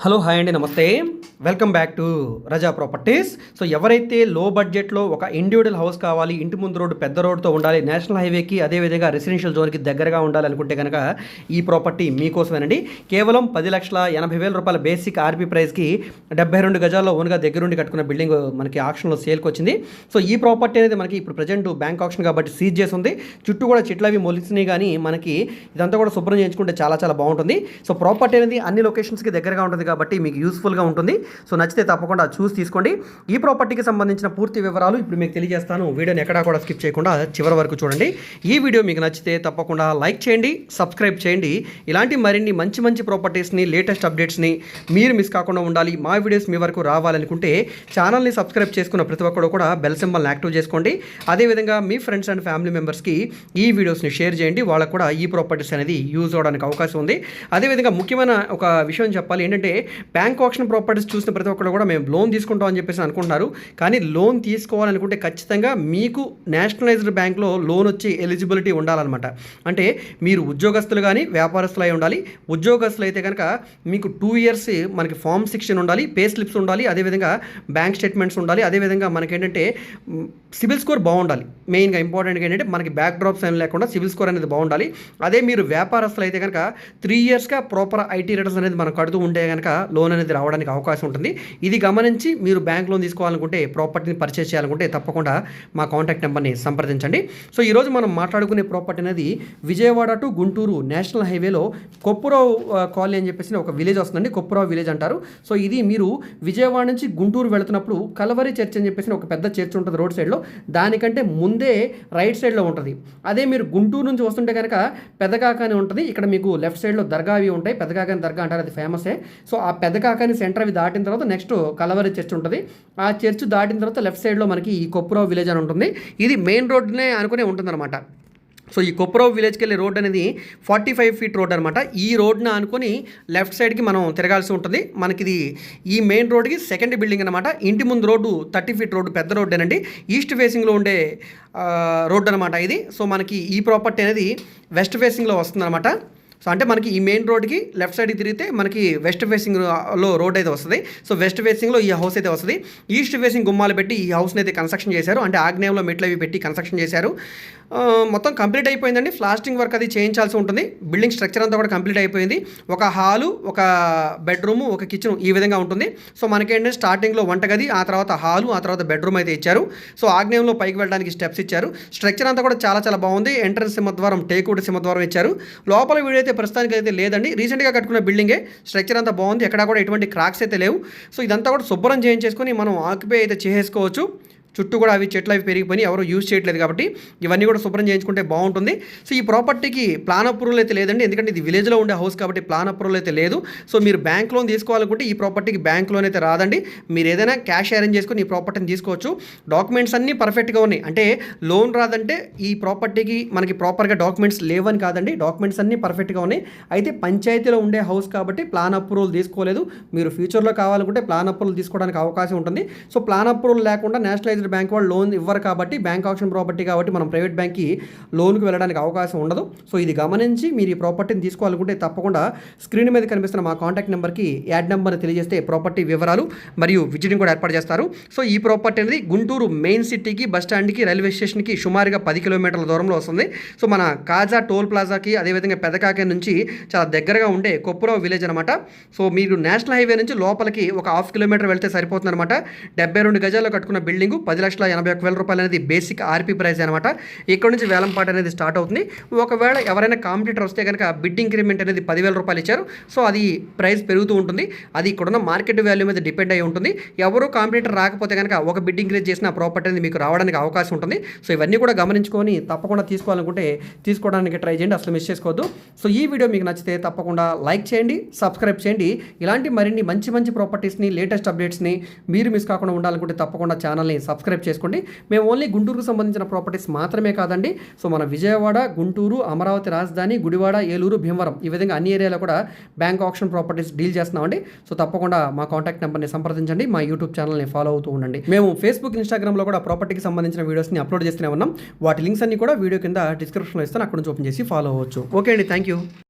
Hello hi అండి నమస్తే. Welcome back to Raza properties so ఎవరైతే లో బడ్జెట్లో ఒక ఇండివిజువల్ హౌస్ కావాలి ఇంటి ముందు రోడ్డు పెద్ద రోడ్డుతో ఉండాలి నేషనల్ హైవేకి అదేవిధంగా రెసిడెన్షియల్ జోన్కి దగ్గరగా ఉండాలి అనుకుంటే కనుక ఈ ప్రాపర్టీ మీకోసమేనండి. కేవలం పది లక్షల ఎనభై వేల రూపాయల బేసిక్ ఆర్పీ ప్రైస్కి డెబ్బై రెండు గజాల్లో ఓన్గా దగ్గరుండి కట్టుకున్న బిల్డింగ్ మనకి ఆక్షన్లో సేల్కి వచ్చింది. సో ఈ ప్రాపర్టీ అనేది మనకి ఇప్పుడు ప్రజెంట్ బ్యాంక్ ఆప్షన్ కాబట్టి సీజ్ చేసి ఉంది. చుట్టూ కూడా చెట్లు అవి మొలిసినాయి కానీ మనకి ఇదంతా కూడా శుభ్రం చేయించుకుంటే చాలా చాలా బాగుంటుంది. సో ప్రాపర్టీ అనేది అన్ని లొకేషన్స్కి దగ్గరగా ఉంటుంది. కాబట్టి మీకు యూస్ఫుల్గా ఉంటుంది. సో నచ్చితే తప్పకుండా చూసి తీసుకోండి. ఈ ప్రాపర్టీకి సంబంధించిన పూర్తి వివరాలు ఇప్పుడు మీకు తెలియజేస్తాను. వీడియోని ఎక్కడా కూడా స్కిప్ చేయకుండా చివరి వరకు చూడండి. ఈ వీడియో మీకు నచ్చితే తప్పకుండా లైక్ చేయండి సబ్స్క్రైబ్ చేయండి. ఇలాంటి మరిన్ని మంచి మంచి ప్రాపర్టీస్ని లేటెస్ట్ అప్డేట్స్ని మీరు మిస్ కాకుండా ఉండాలి. మా వీడియోస్ మీ వరకు రావాలనుకుంటే ఛానల్ని సబ్స్క్రైబ్ చేసుకున్న ప్రతి ఒక్కరు కూడా బెల్ సింబల్ని యాక్టివ్ చేసుకోండి. అదేవిధంగా మీ ఫ్రెండ్స్ అండ్ ఫ్యామిలీ మెంబర్స్కి ఈ వీడియోస్ని షేర్ చేయండి. వాళ్ళకు కూడా ఈ ప్రాపర్టీస్ అనేది యూజ్ అవడానికి అవకాశం ఉంది. అదేవిధంగా ముఖ్యమైన ఒక విషయం చెప్పాలి. ఏంటంటే బ్యాంక్ ఆప్షన్ ప్రాపర్టీస్ చూసిన ప్రతి ఒక్కరు కూడా మేము లోన్ తీసుకుంటాం అని చెప్పేసి అనుకుంటున్నారు. కానీ లోన్ తీసుకోవాలనుకుంటే ఖచ్చితంగా మీకు నేషనలైజ్డ్ బ్యాంక్లో లోన్ వచ్చి ఎలిజిబిలిటీ ఉండాలన్నమాట. అంటే మీరు ఉద్యోగస్తులు కానీ వ్యాపారస్తులు అయి ఉండాలి. ఉద్యోగస్తులు అయితే కనుక మీకు టూ ఇయర్స్ మనకి ఫామ్ సెక్షన్ ఉండాలి పే స్లిప్స్ ఉండాలి అదేవిధంగా బ్యాంక్ స్టేట్మెంట్స్ ఉండాలి అదేవిధంగా మనకేంటంటే సిబిల్ స్కోర్ బాగుండాలి. మెయిన్గా ఇంపార్టెంట్గా ఏంటంటే మనకి బ్యాక్ డ్రాప్స్ ఏం లేకుండా సిబిల్ స్కోర్ అనేది బాగుండాలి. అదే మీరు వ్యాపారస్తులు అయితే కనుక త్రీ ఇయర్స్గా ప్రాపర్ ఐటీ రిటర్న్స్ అనేది మనం కడుతూ ఉంటే కనుక లోన్ అనేది రావడానికి అవకాశం ఉంటుంది. ఇది గమనించి మీరు బ్యాంక్ లోన్ తీసుకోవాలనుకుంటే ప్రాపర్టీని పర్చేస్ చేయాలనుకుంటే తప్పకుండా మా కాంటాక్ట్ నెంబర్ని సంప్రదించండి. సో ఈరోజు మనం మాట్లాడుకునే ప్రాపర్టీ అనేది విజయవాడ టు గుంటూరు నేషనల్ హైవేలో కొప్పురావు కాలనీ అని చెప్పేసి ఒక విలేజ్ వస్తుందండి. కొప్పురావు విలేజ్ అంటారు. సో ఇది మీరు విజయవాడ నుంచి గుంటూరు వెళుతున్నప్పుడు కలవరి చర్చ్ అని చెప్పేసి ఒక పెద్ద చర్చ్ ఉంటుంది రోడ్ సైడ్లో దానికంటే ముందే రైట్ సైడ్లో ఉంటుంది. అదే మీరు గుంటూరు నుంచి వస్తుంటే కనుక పెదకాకాని ఉంటుంది. ఇక్కడ మీకు లెఫ్ట్ సైడ్లో దర్గా అవి ఉంటాయి. పెదకాకాని దర్గా అంటారు. అది ఫేమసే. సో ఆ పెదకాకాని సెంటర్ అవి దాటిన తర్వాత నెక్స్ట్ కలవరి చర్చ్ ఉంటుంది. ఆ చర్చ్ దాటిన తర్వాత లెఫ్ట్ సైడ్లో మనకి ఈ కొప్పురావు విలేజ్ అని ఉంటుంది. ఇది మెయిన్ రోడ్నే అనుకునే ఉంటుందన్నమాట. సో ఈ కొప్పరావు విలేజ్కి వెళ్ళే రోడ్ అనేది ఫార్టీ ఫైవ్ ఫీట్ రోడ్ అనమాట ఈ రోడ్ని అనుకొని లెఫ్ట్ సైడ్కి మనం తిరగాల్సి ఉంటుంది. మనకి ఇది ఈ మెయిన్ రోడ్కి సెకండ్ బిల్డింగ్ అనమాట ఇంటి ముందు రోడ్డు థర్టీ ఫీట్ రోడ్డు పెద్ద రోడ్డేనండి ఈస్ట్ ఫేసింగ్లో ఉండే రోడ్డు అనమాట ఇది. సో మనకి ఈ ప్రాపర్టీ అనేది వెస్ట్ ఫేసింగ్లో వస్తుందన్నమాట. సో అంటే మనకి ఈ మెయిన్ రోడ్కి లెఫ్ట్ సైడ్కి తిరిగితే మనకి వెస్ట్ ఫేసింగ్లో రోడ్ అయితే వస్తుంది. సో వెస్ట్ ఫేసింగ్లో ఈ హౌస్ అయితే వస్తుంది. ఈస్ట్ ఫేసింగ్ గుమ్మాలు పెట్టి ఈ హౌస్ని అయితే కన్స్ట్రక్షన్ చేశారు. అంటే ఆగ్నేయంలో మెట్లు అవి పెట్టి కన్స్ట్రక్షన్ చేశారు. మొత్తం కంప్లీట్ అయిపోయిందండి. ఫ్లాస్టింగ్ వర్క్ అది చేయించాల్సి ఉంటుంది. బిల్డింగ్ స్ట్రక్చర్ అంతా కూడా కంప్లీట్ అయిపోయింది. ఒక హాలు ఒక బెడ్రూమ్ ఒక కిచెన్ ఈ విధంగా ఉంటుంది. సో మనకేంటంటే స్టార్టింగ్లో వంటగది ఆ తర్వాత హాలు ఆ తర్వాత బెడ్రూమ్ అయితే ఇచ్చారు. సో ఆగ్నేయంలో పైకి వెళ్ళడానికి స్టెప్స్ ఇచ్చారు. స్ట్రక్చర్ అంతా కూడా చాలా చాలా బాగుంది. ఎంట్రన్స్ సింహద్వారం టేకుడ్ సింహద్వారం ఇచ్చారు. లోపల వీడైతే ప్రస్తుతానికి అయితే లేదండి. రీసెంట్గా కట్టుకున్న బిల్డింగే. స్ట్రక్చర్ అంతా బాగుంది. ఎక్కడా కూడా ఎటువంటి క్రాక్స్ అయితే లేవు. సో ఇదంతా కూడా శుభ్రం చేయించేసుకొని మనం ఆక్యుపై అయితే చేసుకోవచ్చు చుట్టూ కూడా అవి చెట్లు అవి పెరిగిపోయి ఎవరు యూజ్ చేయట్లేదు కాబట్టి ఇవన్నీ కూడా శుభ్రం చేయించుకుంటే బాగుంటుంది. సో ఈ ప్రాపర్టీకి ప్లాన్ అప్రూవల్ అయితే లేదండి. ఎందుకంటే ఇది విలేజ్లో ఉండే హౌస్ కాబట్టి ప్లాన్ అప్రూవల్ అయితే లేదు. సో మీరు బ్యాంక్ లోన్ తీసుకోవాలనుకుంటే ఈ ప్రాపర్టీకి బ్యాంక్ లోన్ అయితే రాదండి. మీరు ఏదైనా క్యాష్ అరేంజ్ చేసుకుని ఈ ప్రాపర్టీని తీసుకోవచ్చు. డాక్యుమెంట్స్ అన్నీ పర్ఫెక్ట్గా ఉన్నాయి. అంటే లోన్ రాదంటే ఈ ప్రాపర్టీకి మనకి ప్రాపర్గా డాక్యుమెంట్స్ లేవని కాదండి. డాక్యుమెంట్స్ అన్నీ పర్ఫెక్ట్గా ఉన్నాయి. అయితే పంచాయతీలో ఉండే హౌస్ కాబట్టి ప్లాన్ అప్రూవల్ తీసుకోలేదు. మీరు ఫ్యూచర్లో కావాలనుకుంటే ప్లాన్ అప్రూవల్ తీసుకోవడానికి అవకాశం ఉంటుంది. సో ప్లాన్ అప్రూవల్ లేకుండా నేషనలైజ్డ్ బ్యాంక్ వాళ్ళు లోన్ ఇవ్వరు కాబట్టి బ్యాంక్ ఆప్షన్ ప్రాపర్టీ కాబట్టి మనం ప్రైవేట్ బ్యాంక్కి లోన్కి వెళ్ళడానికి అవకాశం ఉండదు. సో ఇది గమనించి మీరు ఈ ప్రాపర్టీని తీసుకోవాలనుకుంటే తప్పకుండా స్క్రీన్ మీద కనిపిస్తున్న మా కాంటాక్ట్ నెంబర్కి యాడ్ నెంబర్ తెలియజేస్తే ప్రాపర్టీ వివరాలు మరియు విజిటింగ్ కూడా ఏర్పాటు చేస్తారు. సో ఈ ప్రాపర్టీ అనేది గుంటూరు మెయిన్ సిటీకి బస్ స్టాండ్కి రైల్వే స్టేషన్కి సుమారుగా పది కిలోమీటర్ల దూరంలో వస్తుంది. సో మన కాజా టోల్ ప్లాజాకి అదేవిధంగా పెదకాకే నుంచి చాలా దగ్గరగా ఉండే కొప్పురావు విలేజ్ అనమాట సో మీరు నేషనల్ హైవే నుంచి లోపలికి ఒక హాఫ్ కిలోమీటర్ వెళ్తే సరిపోతుంది అనమాట డెబ్బై రెండు గజాల్లో కట్టుకున్న బిల్డింగ్ పది లక్షల ఎనభై ఒక్క వేల రూపాయలు అనేది బేసిక్ ఆర్పీ ప్రైస్ అనమాట ఇక్కడ నుంచి వేలంపాట అనేది స్టార్ట్ అవుతుంది. ఒకవేళ ఎవరైనా కాంపిటీటర్ వస్తే కనుక బిడ్ ఇంక్రిమెంట్ అనేది పదివేల రూపాయలు ఇచ్చారు. సో అది ప్రైస్ పెరుగుతూ ఉంటుంది. అది ఇక్కడున్న మార్కెట్ వాల్యూ మీద డిపెండ్ అయి ఉంటుంది. ఎవరు కాంపిటీటర్ రాకపోతే కనుక ఒక బిడ్ ఇంక్రీజ్ చేసిన ప్రాపర్టీ అనేది మీకు రావడానికి అవకాశం ఉంటుంది. సో ఇవన్నీ కూడా గమనించుకొని తప్పకుండా తీసుకోవాలనుకుంటే తీసుకోవడానికి ట్రై చేయండి. అసలు మిస్ చేసుకోవద్దు. సో ఈ వీడియో మీకు నచ్చితే తప్పకుండా లైక్ చేయండి సబ్స్క్రైబ్ చేయండి. ఇలాంటి మరిన్ని మంచి మంచి ప్రాపర్టీస్ని లేటెస్ట్ అప్డేట్స్ని మీరు మిస్ కాకుండా ఉండాలనుకుంటే తప్పకుండా ఛానల్ని సబ్స్క్రైబ్ చేసుకోండి. మేము ఓన్లీ గుంటూరుకు సంబంధించిన ప్రాపర్టీస్ మాత్రమే కాదండి. సో మన విజయవాడ గుంటూరు అమరావతి రాజధాని గుడివాడ ఏలూరు భీమవరం ఈ విధంగా అన్ని ఏరియాలో కూడా బ్యాంక్ ఆప్షన్ ప్రాపర్టీస్ డీల్ చేస్తున్నామండి. సో తప్పకుండా మా కాంటాక్ట్ నెంబర్ని సంప్రదించండి. మా యూట్యూబ్ ఛానల్ని ఫాలో అవుతూ ఉండండి. మేము ఫేస్బుక్ ఇన్స్టాగ్రామ్లో కూడా ప్రాపర్టీకి సంబంధించిన వీడియోస్ని అప్లోడ్ చేస్తూనే ఉన్నాం. వాటి లింక్స్ అన్ని కూడా వీడియో కింద డిస్క్రిప్షన్లో ఇస్తాను. అక్కడ నుంచి ఓపెన్ చేసి ఫాలో అవ్వచ్చు. ఓకే అండి. Thank you.